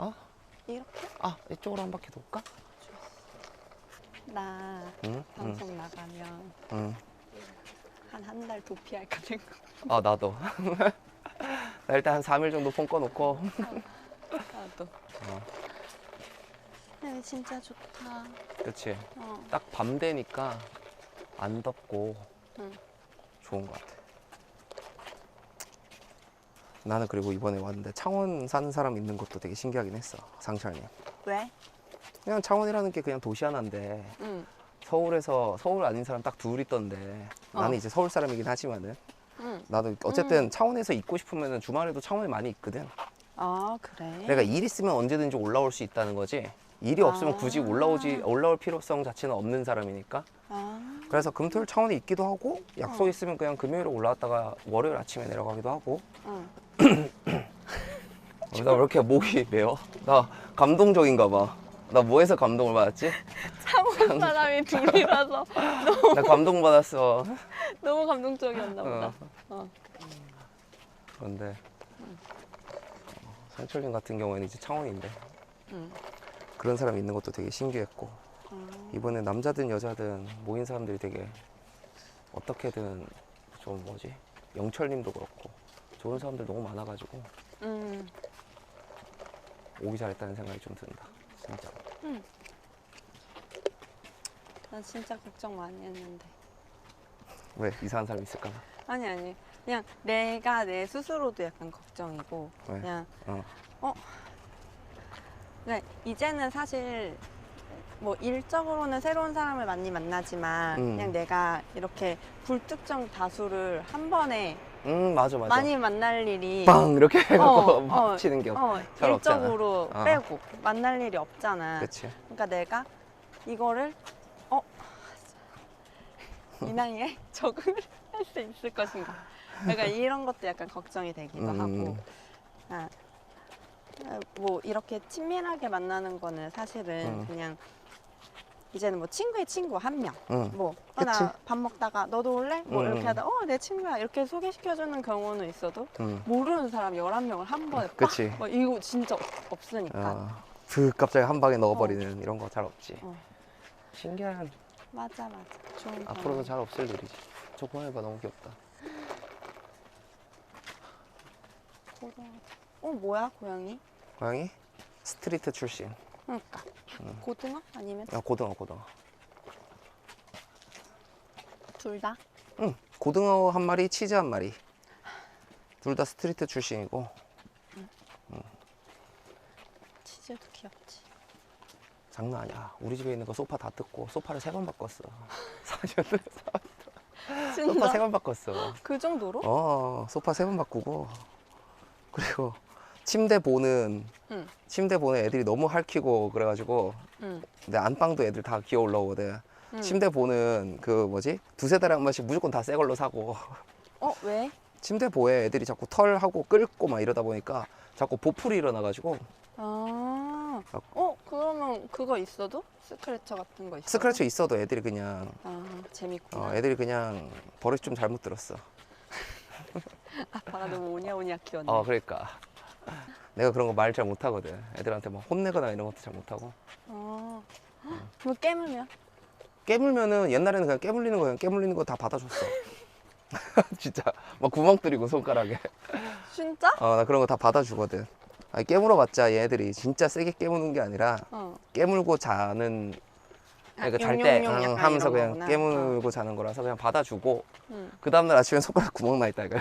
어? 이렇게? 아 이쪽으로 한 바퀴 돌까? 나 응? 응. 방송 나가면 응. 한한 달 도피할까 생각. 아 나도. 나 일단 한 3일 정도 폰 꺼놓고. 나도. 어. 여기 진짜 좋다. 그렇지. 어. 딱밤 되니까 안 덥고 응. 좋은 것 같아. 나는 그리고 이번에 왔는데 창원 사는 사람 있는 것도 되게 신기하긴 했어. 상철님. 왜? 그냥 창원이라는 게 그냥 도시 하나인데 응. 서울에서 서울 아닌 사람 딱 둘 있던데 어. 나는 이제 서울 사람이긴 하지만은 응. 나도 어쨌든 창원에서 있고 싶으면 주말에도 창원에 많이 있거든. 아 그래. 내가 일 있으면 언제든지 올라올 수 있다는 거지. 일이 없으면 아. 굳이 올라오지 올라올 필요성 자체는 없는 사람이니까. 아. 그래서 금토일 창원에 있기도 하고 약속 어. 있으면 그냥 금요일에 올라왔다가 월요일 아침에 내려가기도 하고. 응. 어, 나왜 이렇게 목이 메어? 나 감동적인가 봐. 나 뭐해서 감동을 받았지? 창원 사람이 둘이라서 나 감동 받았어. 너무 감동적이었나 보다. 어. 어. 그런데 어, 상철님 같은 경우에는 이제 창원인데 응. 그런 사람이 있는 것도 되게 신기했고 아. 이번에 남자든 여자든 모인 사람들이 되게 어떻게든 좀 뭐지 영철님도 그렇고 좋은 사람들 너무 많아가지고 음. 오기 잘했다는 생각이 좀 든다 진짜 나 진짜 걱정 많이 했는데. 왜 이상한 사람 있을까 봐 아니 아니. 그냥 내가 내 스스로도 약간 걱정이고 왜? 그냥 어. 그러니까 이제는 사실 뭐 일적으로는 새로운 사람을 많이 만나지만 음. 그냥 내가 이렇게 불특정 다수를 한 번에 음 맞아 맞아 많이 만날 일이 빵 이렇게 해갖고 어, 막 어, 치는 게 없. 어, 잘 없잖아. 일적으로 어. 빼고 만날 일이 없잖아. 그치 그러니까 내가 이거를 어? 이 나이에 적응을 할 수 있을 것인가? 약간 이런 것도 약간 걱정이 되기도 음. 하고. 아, 아, 뭐 이렇게 친밀하게 만나는 거는 사실은 음. 그냥 이제는 뭐 친구의 친구 한 명. 응 뭐, 그치. 나밥 먹다가 너도 올래? 뭐 음. 이렇게 하다, 어, 내 친구야. 이렇게 소개시켜주는 경우는 있어도 응. 모르는 사람 11명을 한 번에 빡! 그치. 뭐 이거 진짜 없- 없으니까. 어, 슥 갑자기 한 방에 넣어버리는 이런 거 잘 없지 어. 신기한 맞아, 맞아. 좋은 앞으로도 경험. 잘 없을 일이지 저 고양이가 너무 귀엽다 고등어. 어, 뭐야, 고양이? 고양이 스트리트 출신 그러니까. 음. 고등어? 아니면 야 고등어 고등어 둘 다? 응 고등어 한 마리 치즈 한 마리 둘 다 스트리트 출신이고 치즈도 귀엽지. 장난 아니야 우리 집에 있는 거 소파 다 뜯고 소파를 세 번 바꿨어 사셨는 소파 세? 번 바꿨어 그 정도로? 어 소파 세 번 바꾸고 그리고 침대 보는 응. 침대 보는 애들이 너무 핥히고 그래가지고 응. 내 안방도 애들 다 기어 올라오거든 응. 침대 보는 그 뭐지 두세 달에 한 번씩 무조건 다 새 걸로 사고 어, 왜? 침대 보에 애들이 자꾸 털하고 끓고 막 이러다 보니까 자꾸 보풀이 일어나가지고 아. 아. 어, 그러면 그거 있어도? 스크래처 같은 거 있어? 스크래쳐 있어도 애들이 그냥 아, 재밌구나. 어, 애들이 그냥 버릇 좀 잘못 들었어 아빠가 너무 오냐오냐 키웠네. 어 그러니까 내가 그런 거 말 잘 못하거든 애들한테 막 혼내거나 이런 것도 잘 못하고 어. 그거 깨물면? 깨물면은 옛날에는 그냥 깨물리는 거 그냥 깨물리는 거 다 받아줬어 진짜 막 구멍 뚫리고 손가락에 진짜? 어 나 그런 거 다 받아주거든 아니 깨물어봤자 얘들이 진짜 세게 깨무는 게 아니라 어. 깨물고 자는 아, 그러니까 잘때 용용용 약간 하면서 이런 그냥 거구나. 깨물고 자는 거라서 그냥 받아주고 응. 그 다음날 아침에 손가락 구멍 나 있다 이렇게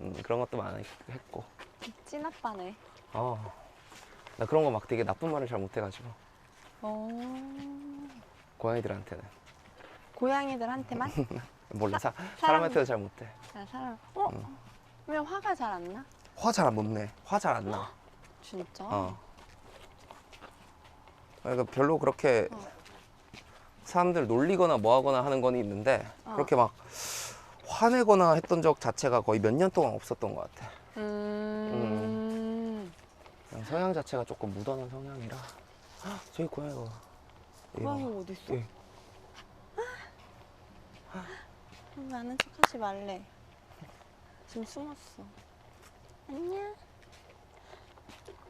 음, 그런 것도 많이 했고 찐 아빠네. 어. 나 그런 거 막 되게 나쁜 말을 잘 못해가지고 어. 고양이들한테는 고양이들한테만? 몰라 사, 사람- 사람한테도 잘 못해 아, 사람. 어? 왜 화가 잘 안 나? 화잘안못 내. 화 잘 안 나. 진짜? 어. 그러니까 별로 그렇게 어. 사람들 놀리거나 뭐 하거나 하는 건 있는데 어. 그렇게 막 화내거나 했던 적 자체가 거의 몇 년 동안 없었던 것 같아. 음. 그냥 성향 자체가 조금 묻어난 성향이라. 헉, 저기 고양이가. 얘 봐. 고양이 어디 있어? 예. 왜 아는 척하지 말래. 지금 숨었어. 안녕.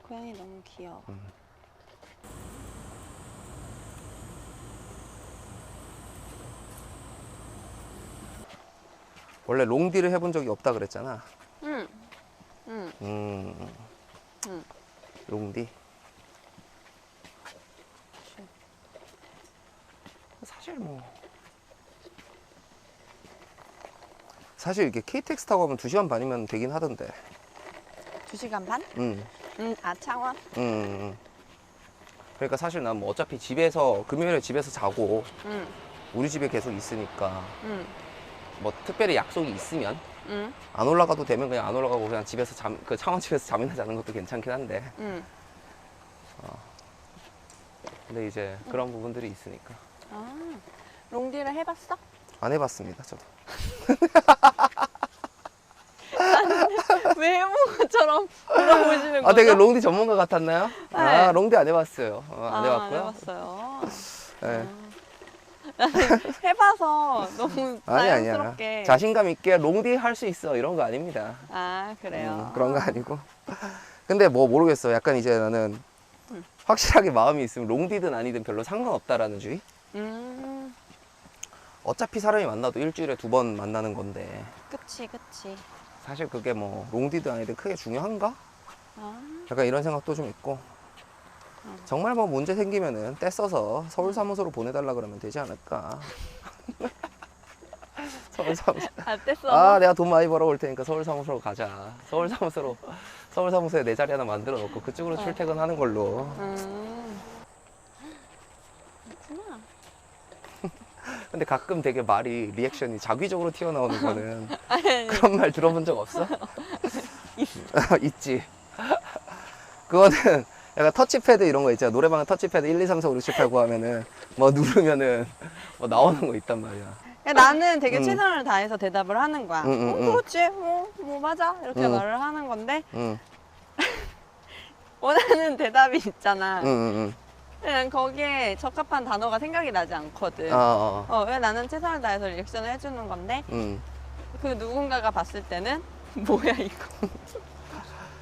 고양이 너무 귀여워. 원래 롱디를 해본 적이 없다 그랬잖아. 응. 응. 음, 응. 롱디. 사실 뭐 사실 이게 KTX 타고 가면 2시간 반이면 되긴 하던데. 두 시간 반? 음. 응. 아 창원? 음. 그러니까 사실 난 뭐 어차피 집에서 금요일에 집에서 자고 응. 우리 집에 계속 있으니까 응. 뭐 특별히 약속이 있으면 응. 안 올라가도 되면 그냥 안 올라가고 그냥 집에서 잠 그 창원 집에서 잠이나 자는 것도 괜찮긴 한데 응. 근데 이제 그런 부분들이 있으니까 아. 롱디를 해봤어? 안 해봤습니다 저도 왜 해본 것처럼 물어보시는 거죠? 아 되게 롱디 전문가 같았나요? 네. 아 롱디 안 해봤어요 어, 안 아, 해봤고요 안 해봤어요. 네. 나는 해봐서 너무 아니 아니야 자연스럽게. 자신감 있게 롱디 할 수 있어 이런 거 아닙니다 아 그래요. 음, 그런 거 아니고 근데 뭐 모르겠어 약간 이제 나는 음. 확실하게 마음이 있으면 롱디든 아니든 별로 상관없다라는 주의 음. 어차피 사람이 만나도 일주일에 두 번 만나는 건데 그치 그치. 사실 그게 뭐 롱디든 아니든 크게 중요한가? 아. 약간 이런 생각도 좀 있고 음. 정말 뭐 문제 생기면은 떼써서 서울 사무소로 보내달라 그러면 되지 않을까 서울 사무소 아 뗐어. 아 내가 돈 많이 벌어올 테니까 서울 사무소로 가자 서울 사무소로 서울 사무소에 내 자리 하나 만들어 놓고 그쪽으로 어. 출퇴근하는 걸로 음. 그렇구나. 근데 가끔 되게 말이 리액션이 자기적으로 튀어나오는 거는 아니. 그런 말 들어본 적 없어? 있지. 그거는 약간 터치패드 이런 거 있잖아. 노래방에 터치패드 1, 2, 3, 4, 5, 6, 7, 8, 9 하면은 뭐 누르면은 뭐 나오는 거 있단 말이야. 그러니까 나는 되게 음. 최선을 다해서 대답을 하는 거야. 음, 음, 어, 음. 그렇지, 뭐, 뭐 맞아 이렇게 음. 말을 하는 건데 응, 원하는 대답이 있잖아. 응, 응, 그냥 거기에 적합한 단어가 생각이 나지 않거든. 응. 어, 어, 어. 어, 왜 나는 최선을 다해서 리액션을 해주는 건데 응. 그 누군가가 봤을 때는 뭐야 이거.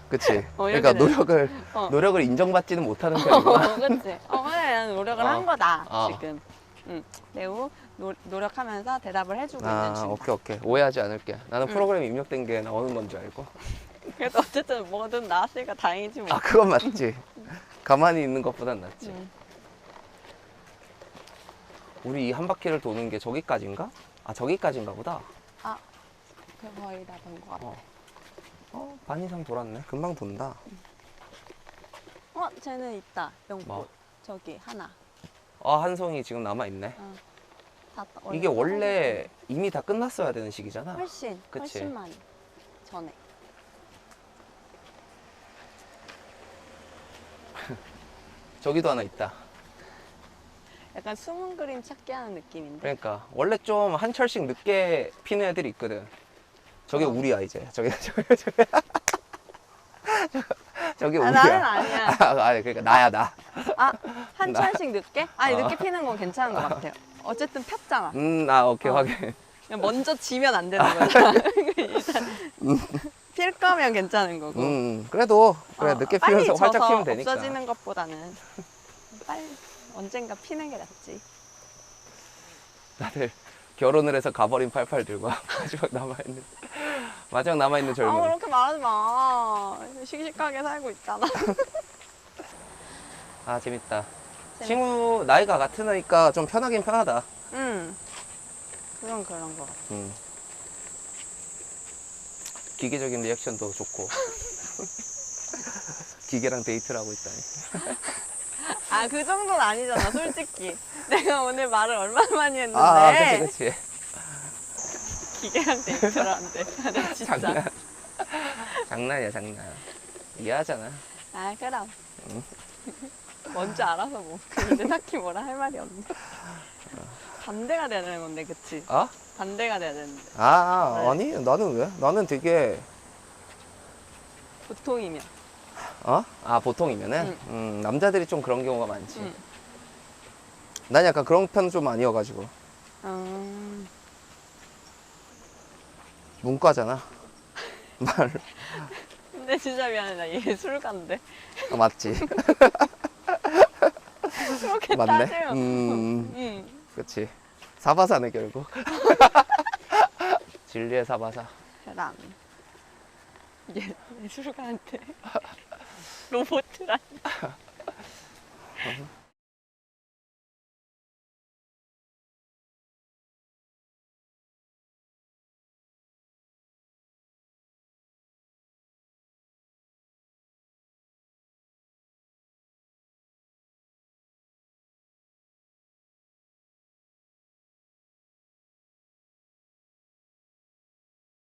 그치. 어, 그러니까 되네. 노력을, 어. 노력을 인정받지는 못하는 편이구나. 어, 그치. 어, 그래, 나는 노력을 어. 한 거다, 어. 지금. 응. 매우 노, 노력하면서 대답을 해주고 있는 아, 중이다. 오케이, 오케이. 오해하지 않을게. 나는 응. 프로그램 입력된 게 나오는 건 줄 알고. 그래도 어쨌든 뭐든 나왔으니까 다행이지 뭐. 아, 그건 맞지. 가만히 있는 것보단 낫지. 응. 우리 이 한 바퀴를 도는 게 저기까지인가? 아, 저기까지인가 보다. 아, 그 거의 다본것 같아. 어. 어, 반 이상 돌았네. 금방 돈다. 어, 쟤는 있다. 영꽃. 뭐? 저기 하나. 아, 한 송이 지금 남아있네. 다 떠- 이게 원래 이미 다 끝났어야 되는 시기잖아. 훨씬, 그치. 훨씬 많이 전에. 저기도 하나 있다. 약간 숨은 그림 찾기 하는 느낌인데. 그러니까 원래 좀 한 철씩 늦게 피는 애들이 있거든. 저게 어. 우리야 이제. 저게 저게 저게. 저게 아, 우리야. 나는 아니야. 아, 아니, 그러니까 나야 나. 아, 한 나- 철씩 늦게? 아니, 어. 늦게 피는 건 괜찮은 것 같아요. 어쨌든 폈잖아. 음, 아 오케이 어. 확인. 그냥 먼저 지면 안 되는 거잖아. 일단 필 거면 괜찮은 거고. 음, 그래도 그래 어, 늦게 빨리 피면서 활짝 져서 피면 되니까. 없어지는 것보다는 빨리 언젠가 피는 게 낫지. 다들 결혼을 해서 가버린 팔팔 들고 마지막 남아 있는 마지막 남아 있는 아 젊은. 그렇게 말하지 마. 씩씩하게 살고 있잖아. 아 재밌다. 재밌- 친구 나이가 같으니까 좀 편하긴 편하다. 응. 그건 그런 거 같아. 음. 기계적인 리액션도 좋고. 기계랑 데이트를 하고 있다니. 아 그 정도는 아니잖아, 솔직히. 내가 오늘 말을 얼마나 많이 했는데. 아, 그치, 그치. 기계랑 데이트를 한대. 나 진짜. 장난. 장난이야, 장난. 이해하잖아. 아 그럼. 응. 뭔지 알아서 뭐. 근데 딱히 뭐라 할 말이 없네. 반대가 돼야 되는 건데, 그치? 어? 반대가 돼야 되는데. 아, 네. 아니, 나는 왜? 나는 되게, 보통이면. 어? 아, 보통이면은? 응. 음, 남자들이 좀 그런 경우가 많지. 응. 난 약간 그런 편좀 아니어가지고. 음. 문과잖아. 말. 근데 진짜 미안해 나 예술가인데 어, 맞지? 그렇게 맞네. 따지면 음, 응. 그치. 사바사네 결국. 진리의 사바사. 난 예, 예술가한테 로봇이란